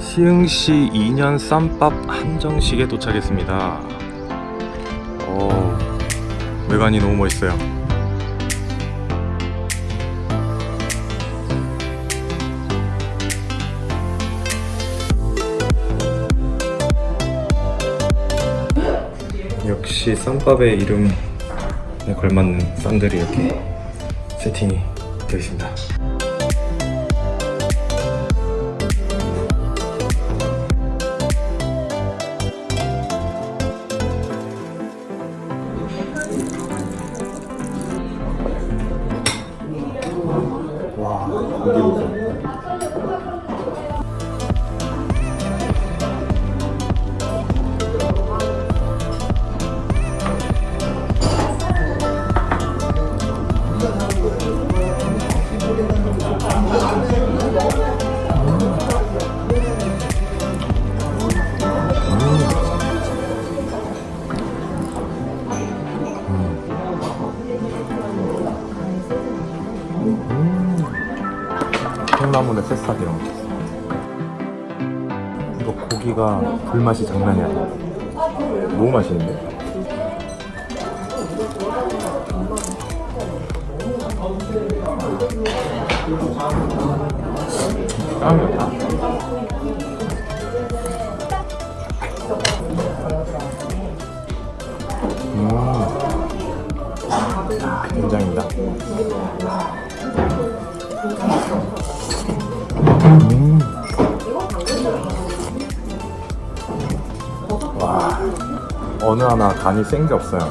시흥시 2년 쌈밥 한정식에 도착했습니다. 오, 외관이 너무 멋있어요. 역시 쌈밥의 이름에 걸맞는 쌈들이 이렇게 세팅이 되어 있습니다. 보세요. 콩나물에 새싹이랑 먹었어. 이거 고기가 불맛이 장난이 아니야. 너무 맛있는데? 짱이야. 음. 된장이다. 어느 하나 간이 센 게 없어요.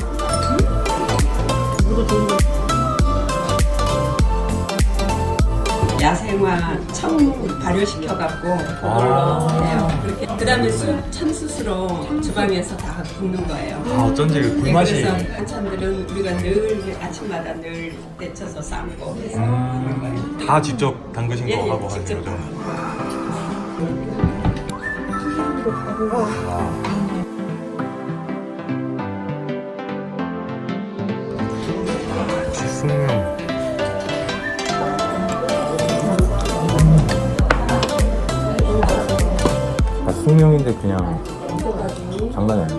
야생화 청 발효시켜 갖고 그걸로 해요. 그렇게 그다음에 수, 참숯으로 주방에서 다 굽는 거예요. 아 어쩐지 그 네, 불맛이 그래서 반찬들은 우리가 늘 아침마다 늘 데쳐서 삶고 해서 음, 다 직접 담그신 예, 거 예, 하고 직접 거죠? 와, 지승 아, 숙명인데 그냥 장난이 아니야.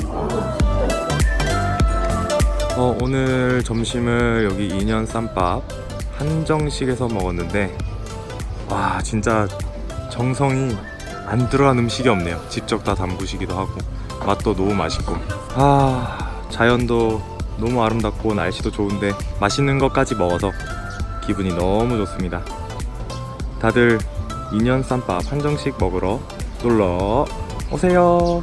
어, 오늘 점심을 여기 2년 쌈밥 한정식에서 먹었는데 와 진짜 정성이 안 들어간 음식이 없네요. 직접 다 담그시기도 하고 맛도 너무 맛있고. 아 자연도 너무 아름답고 날씨도 좋은데 맛있는 것까지 먹어서 기분이 너무 좋습니다. 다들 2년 쌈밥 한정식 먹으러 놀러 오세요